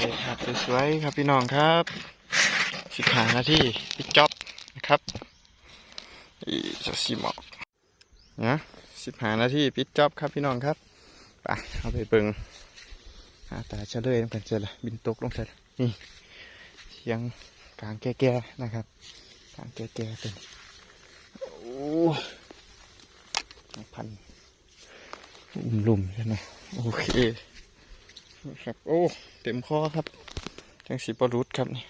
ครับสวยๆครับพี่น้องครับสิบห้านาทีปิดจ็อบนะครับอีจะสีหมอกนะสิบห้านาทีปิดจ็อบครับพี่น้องครับไปเอาไปเบิงหาตาเฉลยน้ำกันเจอละบินตกลงเสร็จนี่เสียงกลางแก่ๆนะครับกลางแก่ๆเป็นโอ้พันลุ่มๆใช่ไหมโอเค ครับ โอ้ เต็มข้อครับจังสีปรุษครับนี่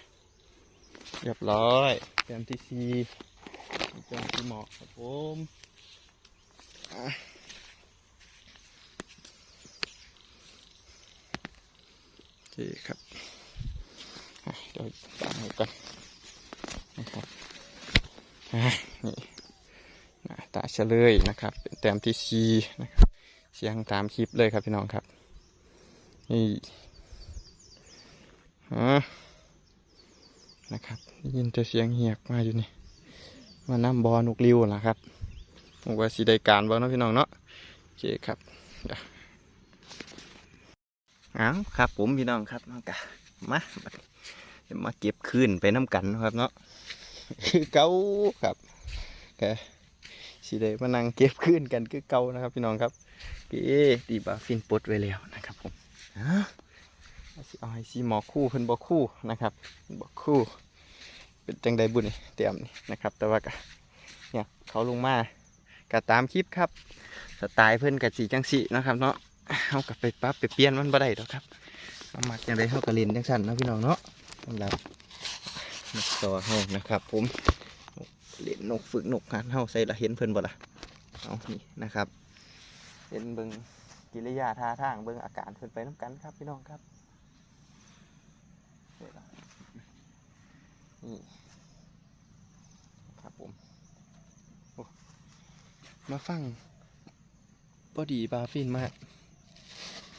เรียบร้อยเต็มที่ซีเต็มที่เหมาะครับผมอะโอเคครับเดี๋ยวตามก่อนนะครับนี่หน้าตาเฉลยนะครับ เป็นแต้มที่ซีนะครับเสียงตามคลิปเลยครับพี่น้องครับ นี่ฮะนะครับยินแต่เสียงเหียกมาอยู่นี่มาน้ำบอนุกริวล่ะครับผมว่าสีได้การบ่เนาะพี่น้องเนาะโอเคครับอ๋อาครับ ผมพี่น้องครับมากะมามาเก็บคืนไปน้ำกันนะครับเนาะคือเก่าครับแกสีได้มานั่งเก็บคืนกันคือเก่านะครับ พี่น้องครับเอ๊ดีบาฟินปดไว้แล้วนะครับผม สิเอาให้ซีหมอคู่เพิ่นบ่คู่นะครับเพิ่นบ่คู่ เป็นจังใดบุญเตรียมนี่นะครับ แต่ว่าก็เนี่ยเขาลงมาก็ตามคลิปครับสไตล์เพิ่นกับสีจังสีนะครับเนาะเฮาก็ไปปรับไปเปลี่ยนมันบ่ได้ดอกครับเอามาจังใดเฮาก็เล่นจังซั่นนะพี่น้องเนาะสำหรับนกต่อเฮานะครับผมเล่นนกฝึกนกหันเฮาใส่ละเห็นเพิ่นบ่ล่ะเอานี่นะครับเห็นเบิ่ง กิริยาท่าทางเบิ่งอาการขึ้นไปน้ำกันครับพี่น้องครับนี่ครับผมมาฟังพอดีบาฟินมาก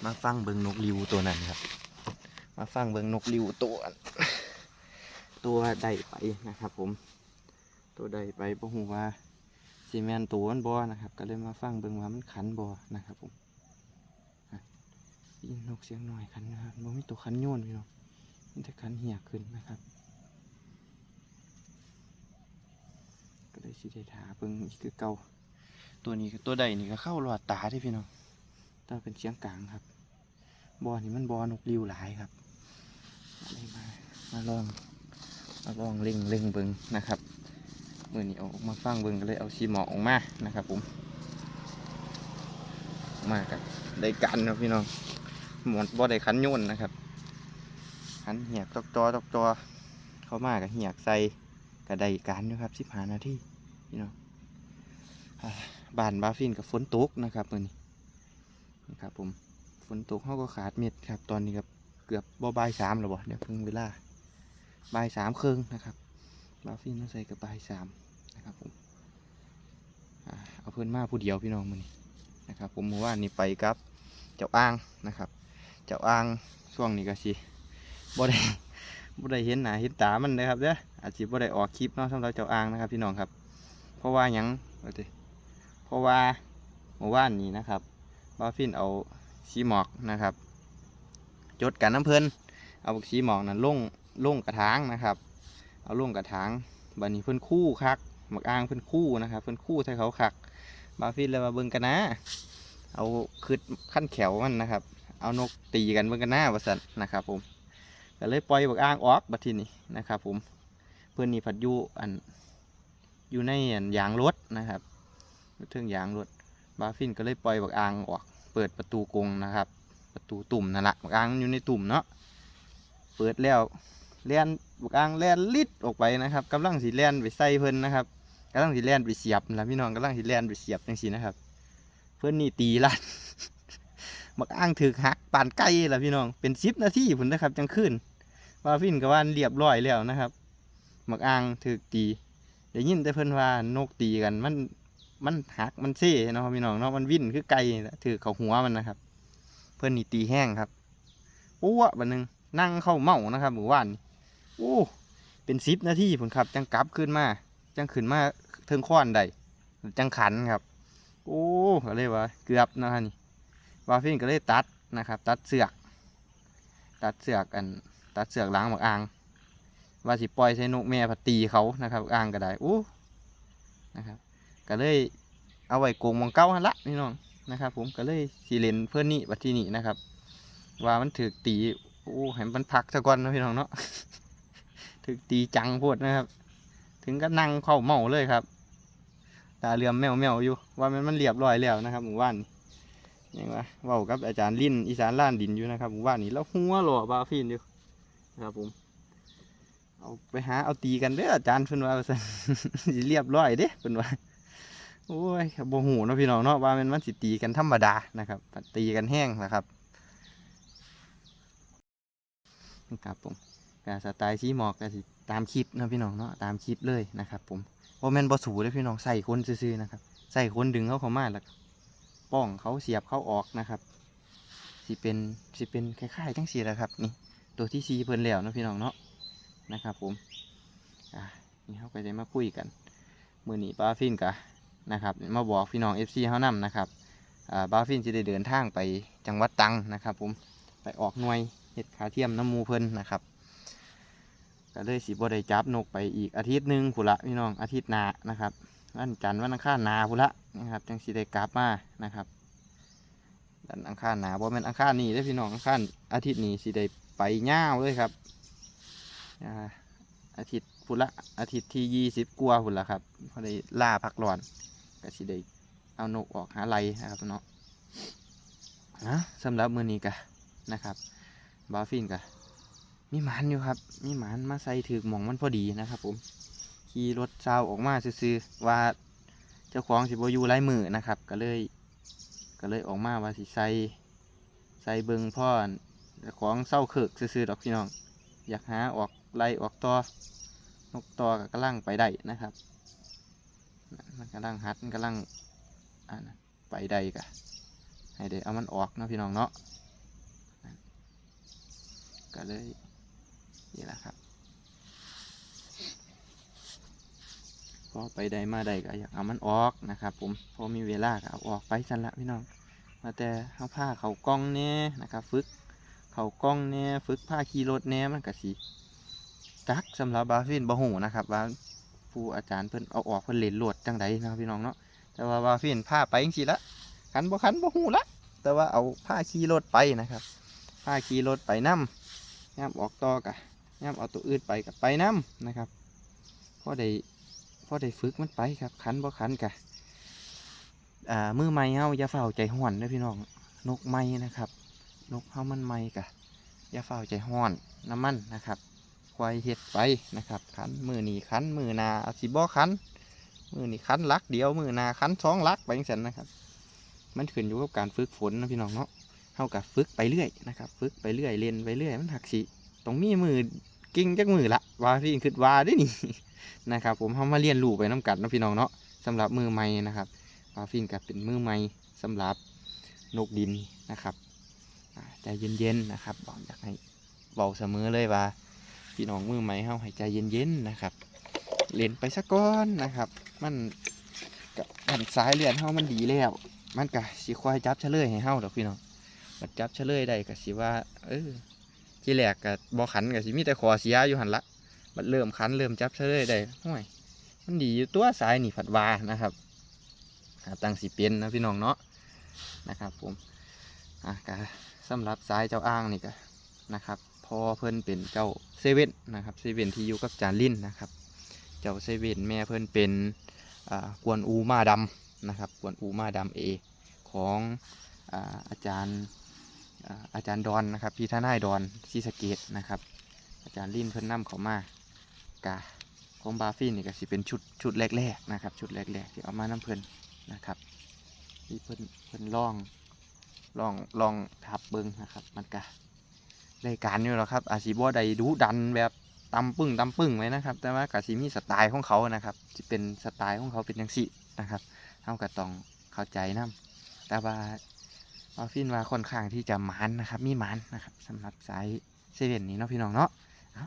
มาฟังเบิ่งนกริวตัวนั้นครับ มาฟังเบิ่งนกริวตัว ตัวใดไปนะครับผม ตัวใดไปบ่ฮู้ว่าซีแมนตัวมันบ่นะครับ ก็เลยมาฟังเบิ่งว่ามันขันบ่นะครับผม ยินนกเสียงหน่อยคันนะครับบ่มีตัวคันโยนพี่น้องมีแต่คันเหี่ยขึ้นนะครับ ก็เลยสิได้ถาเบิ่งอีกคือเก่าตัวนี้ตัวใดนี่ก็เข้าหลอดตาที่พี่น้องต่เป็นเสียงกลางครับบอนี่มันบอนกริวหลายครับมามาลองมาลองเล็งเล็งเบิงนะครับมือนี้เอาออกมาฟังเบิ่งก็เลยเอาซีหมอกออกมานะครับผมมากันได้กันนะพี่น้อง หมดบ่ได้คันโยนนะครับคันเหียกตอกจอตอกจอเข้ามากับเหียกใส่กระไดการอยู่ครับสิบหานาทีพี่น้องอ่าบ้านบาฟินกับฝนตกนะครับมือนี้นะครับผมฝนตกเขาก็ขาดเม็ดครับ ตอนนี้ครับเกือบบ่บ่ายสามแล้วบ่เดี๋ยวเพิ่งเวลาบ่ายสามครึ่งนะครับบาฟินมาใส่กับบ่ายสามนะครับผมเอาเพื่อนมาผู้เดียวพี่น้องมือนี้นะครับผมเมื่อวานนี้ไปครับเจ้าอ้างนะครับ จ้าอ้างช่วงนี้ก็สิบ่ได้บ่ได้เห็นหน้าเห็นตามันนะครับเด้ออาจสิบ่ได้ออกคลิปเนาะสำหรับเจ้าอ้างนะครับพี่น้องครับ เพราะว่าหยังเอาติเพราะว่าเมื่อวานนี้นะครับบาฟินเอาสีหมอกนะครับ จดกันน้ำเพลินเอาสีหมอกนั้นลงลงกระถางนะครับ เอาลงกระถางบัดนี้เพิ่อนคู่คักหมักอ้างเพิ่อนคู่นะครับเพิ่อนคู่ใส่เขาคักบาฟินเลยมาเบิ่งกันนะ เอาคืดขั้นแขวมันนะครับ เอานกตีกันเมื่อกันหน้าวัสันนะครับผมก็เลยปล่อยบักอ้างออกบัดทีนี้นะครับ ผมเพื่อนนี่ผัดอยู่อันอยู่ในอันยางรถนะครับเทิงยางรถบาฟินก็เลยปล่อยบักอ้างออก เปิดประตูกรงนะครับ ประตูตุ่มนั่นแหละบักอ้างอยู่ในตุ่มเนาะเปิดแล้วเลียนบักอ้างเลียนลิดออกไปนะครับกำลังสีเลียนไปใส่เพิ่นนะครับกำลังสีเลียนไปเสียบนะพี่น้องกำลังสีเลียนไปเสียบจังสีนะครับ เพื่อนนี่ตีลัด มักอ้างถือหักปานไก่ละพี่น้องเป็นสิบนาทีผุนะครับจังขึ้นว่าฟินกับว่าเรียบร้อยแล้วนะครับมักอ้างถือตีได้ยินแต่เพื่อนว่านกตีกันมันมันหักมันเซ่เนาะพี่น้องเนาะมันวิ่นคือไก่ถือเขาหัวมันนะครับ เพื่อนนี่ตีแห้งครับอ้วบันหนึงนั่งเข้าเมานะครับหมู่บ้านโอ้เป็นสิบนาทีผลครับ จังกลับขึ้นมาจังขึ้นมาเทิงค้อนได้จังขันครับ โอ้ก็เลยว่าเกือบนะฮะนี่ วาฟินก็เลยตัดนะครับ ตัดเสือก ตัดเสือกอันตัดเสือกล้างบักอ่าง ว่าสิปล่อยใส่นกแม่พัดตีเขานะครับอ่างก็ได้อู้นะครับ ก็เลยเอาไว้โกงมองเก้าหันละนี่น้องนะครับ ผมก็เลยสีเลนเพื่อนนี่บัดที่นี่นะครับ ว่ามันถือตีอู้ให้มันพักซะก่อนนะพี่น้องเนาะถือตีจังโพดนะครับ ถึงก็นั่งเข้าเมาเลยครับตาเหลื่อมแมวแมวอยู่ ว่ามันมันเรียบร้อยแล้วนะครับหมู่บ้าน นี่ว่าเว้ากับอาจารย์ลิ้นอีสานล้านดินอยู่นะครับหมู่บ้านนี้แล้วหัวหล่อบาฟินอยู่นะครับผมเอาไปหาเอาตีกันเด้ออาจารย์เพิ่นว่าซั่นสิเรียบร้อยเด้เพิ่นว่าโอ้ยบ่ฮู้เนาะพี่น้องเนาะว่ามันมันสิตีกันธรรมดานะครับ ตีกันแห้งนะครับครับผมการสไตล์ชี้หมอกก็สิตามคลิปนะพี่น้องเนาะตามคลิปเลยนะครับ ผมบ่แมนบ่สูเด้อพี่น้องใส่คนซื่อๆนะครับ ใส่คนดึงเขาเข้ามาแล้ว ป้องเขาเสียบเข้าออกนะครับสิเป็นสิเป็นคล้ายๆจังซี่แหละครับ นี่ตัวที่ซีเพิ่นแล้วนะพี่น้องเนาะนะครับ ผมอะนี่เขาก็จะมาคุยกันมือหนี้บาฟินกะนะครับมาบอกพี่น้อง FC เขานำนะครับอ่าบาฟินจะได้เดินทางไปจังหวัดตังนะครับ ผมไปออกหน่วยเห็ดขาเทียมน้ำมูเพิ่นนะครับก็เลยสิบ่ได้จับนกไปอีกอาทิตย์หนึ่งพุละพี่น้องอาทิตย์หน้านะครับ วันจันทร์วันอังคารหนาพุละนะครับจังสิได้กลับมานะครับวันอังคารหนาบ่แม่นอังคารนี้เด้พี่น้องอังคารอาทิตย์นี้สิได้ไปย่าวเลยครับอาทิตย์พุ่นละอาทิตย์ที่ยี่สิบกว่าพุ่นละครับพอได้ล่าพักร้อนก็สิได้เอานกออกหาไรนะครับเนาะนะสำหรับมือนี้กะนะครับบาฟินกะมีหมานอยู่ครับมีหมานมาใส่ถือหมองมันพอดีนะครับผม ขี่รถเศร้าออกมาซื้อๆว่าเจ้าของสิบอยู่ไรมือนะครับ ก็เลย ก็เลยออกมาว่าสิใส่ใส่เบิงพ่อเจ้าของเศร้าเคิกซื้อๆดอกพี่น้อง อยากหาออกไล่ออกต่อนกต่อกับกำลังไปได้นะครับมันกำลังหัดมันกำลังอ่านไปได้กะให้ได้เอามันออกนะพี่น้องเนาะก็เลยนี่แหละครับ พอไปได้มาได้ก็อยากเอามันออกนะครับผมพอมีเวลาก็เอาออกไปสันละพี่น้อง มาแต่เอาผ้าเขากล้องเนี่ยนะครับฝึกเขากล้องเนี่ยฝึกผ้าขี่รถเนี่ยมันก็สิจักสำหรับบาฟินบ่ฮู้นะครับว่าผู้อาจารย์เพิ่นเอาออกเพิ่นเล่นโหลดจังใดนะครับพี่น้องเนาะแต่ว่าบาฟินผ้าไปจังซี่ละคันบ่คันบ่ฮู้ละแต่ว่าเอาผ้าขี่รถไปนะครับผ้าขี่รถไปนํย่ำออกต่อกะย่ำเอาตัวอื่นไปกับไปนํนะครับพอได้ อได้ฝึกมันไปครับคันบ่คันกะอ่ามือใหม่เฮาอย่าเฝ้าใจห้อนเด้อพี่น้องนกใหม่นะครับ นกเฮามันใหม่กะอย่าเฝ้าใจห้อนน้ำมันนะครับควายเห็ดไปนะครับขันมือหนีขันมือนาอาสิบ่ขันมือหนีขันลักเดียวมือนาขันสองลักไปจังซั่นนะครับ มันขึ้นอยู่กับการฝึกฝนนะพี่น้องเนาะเฮากับฝึกไปเรื่อยนะครับ ฝึกไปเรื่อยเรียนไปเรื่อยมันหักสิต้องมีมือ กิ้งจักมือละว่าพี่คิดว่าได้นี่นะครับ ผมเฮามาเรียนรู้ไปน้กันเนะพี่น้องเนาะสำหรับมือใหม่นะครับว่าฟินกับเป็นมือใหม่สำหรับนกดินนะครับใจเย็นๆนะครับบอกอยากให้เบอกเสมอเลยว่าพี่น้องมือใหม่เฮาให้ใจเย็นๆนะครับเล่นไปสักก้อนนะครับ มันกับมันสายเลือดเฮามันดีแล้ว มันก็สิคอยจับเฉลยให้เฮาดอกพี่น้องมันจับเฉลยได้ก็สิว่า เออ ที่แรกก็บ่ขันก็สิมีแต่ขอเสียอยู่หันละมันเริ่มขันเริ่มจับเฉลยได้ห่วยมันดีอยู่ตัวสายนี่ผัดวานะครับหาตังสิเป็นนะพี่น้องเนาะนะครับผมอะกะสำหรับสายเจ้าอ้างนี่ก็นะครับพอเพิ่นเป็นเจ้าเซเว่นนะครับเซเว่นที่อยู่กับจานลินนะครับ เจ้าเซเว่นแม่เพิ่นเป็นอ่ากวนอูมาดำนะครับกวนอูมาดำเอของอาอาจารย์ อาจารย์ดอนนะครับพี่ทนายดอนซีสเกตนะครับ อาจารย์ลินเพิ่นนำเขามากะของบาฟินนี่ก็สิเป็นชุดชุดแรกๆนะครับชุดแรกๆที่เอามานำเพิ่นนะครับที่เพิ่นเพิ่นล่องลองลองทับเบิ้งนะครับ มันก็ได้การอยู่แล้วครับอาชีบ่ได้ดุดันแบบตำปึ้งตำปึ้งไว้นะครับ แต่ว่ากสิมีสไตล์ของเขานะครับจะเป็นสไตล์ของเขาเป็นย่างสินะครับเท่ากับต้องเข้าใจนํแต่ว่า อาฟินว่าค่อนข้างที่จะหมานนะครับ มีหมานนะครับสำหรับสายเซเว่นนี้เนาะพี่น้องเนาะเอา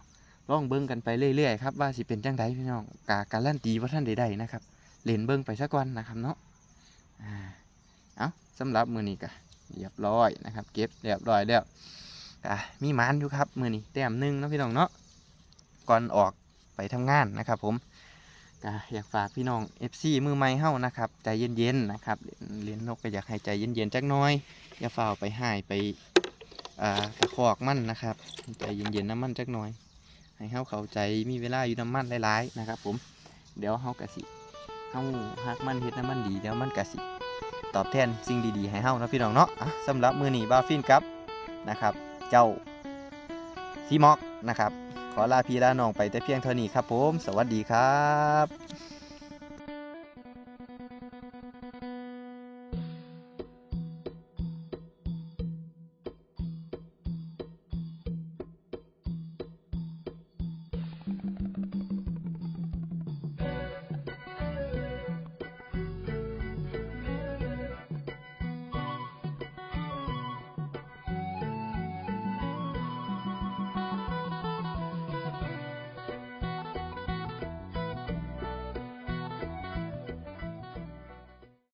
ลองเบิ้งกันไปเรื่อยๆครับว่าสิเป็นจังไดพี่น้องกาการลั่นตีว่าท่านใดๆนะครับเล่นเบิ้งไปสักวันนะครับเนาะอ่าเอาสำหรับมือนี้ก็เรียบร้อยนะครับ เก็บเรียบร้อยแล้วก็มีหมานอยู่ครับมือนี้แต้มหนึ่งนะพี่น้องเนาะก่อนออกไปทำงานนะครับผม ก็อยากฝากพี่น้อง FC มือใหม่เฮ้านะครับ ใจเย็นๆนะครับเลี้ยงนกก็อยากให้ใจเย็นๆจักน้อย อย่าฝ่าไปหายไปอ่ากระคอกมันนะครับใจเย็นๆน้ำมันจักน่อย ให้เฮาเข้าใจมีเวลาอยู่น้ำมันหลายๆนะครับ ผมเดี๋ยวเฮากะสิเฮาฮักมันเฮ็ดน้ำมันดีเดี๋ยวมันกะสิตอบแทนสิ่งดีๆให้เฮานะพี่น้องเนาะะสำหรับมือหนี้บาฟินครับนะครับ เจ้าซีม็อกนะครับ ขอลาพี่ลาน้องไปแต่เพียงเท่านี้ครับผม สวัสดีครับ